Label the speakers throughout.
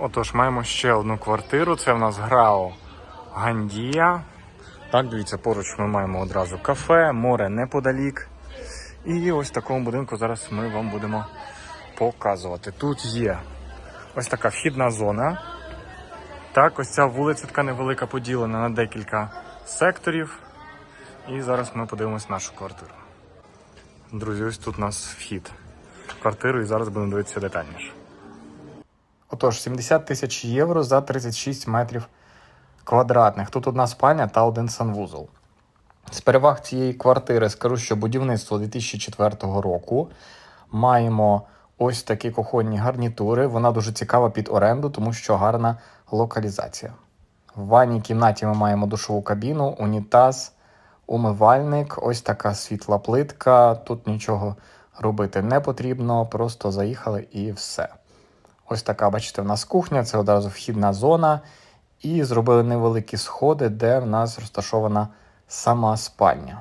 Speaker 1: Отож, маємо ще одну квартиру. Це в нас Грао Гандія. Так, дивіться, поруч ми маємо одразу кафе, море неподалік. І ось в такому будинку зараз ми вам будемо показувати. Тут є ось така вхідна зона. Так, ось ця вулиця така невелика поділена на декілька секторів. І зараз ми подивимось нашу квартиру. Друзі, ось тут у нас вхід в квартиру, і зараз будемо дивитися детальніше. Отож, 70 тисяч євро за 36 метрів квадратних. Тут одна спальня та один санвузол. З переваг цієї квартири скажу, що будівництво 2004 року. Маємо ось такі кухонні гарнітури. Вона дуже цікава під оренду, тому що гарна локалізація. В ванній кімнаті ми маємо душову кабіну, унітаз, умивальник, ось така світла плитка. Тут нічого робити не потрібно, просто заїхали і все. Ось така, бачите, в нас кухня, це одразу вхідна зона. І зробили невеликі сходи, де в нас розташована сама спальня.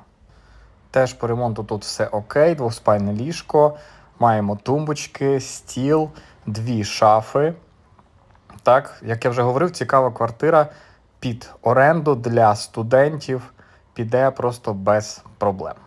Speaker 1: Теж по ремонту тут все окей, двоспальне ліжко, маємо тумбочки, стіл, дві шафи. Так, як я вже говорив, цікава квартира під оренду для студентів піде просто без проблем.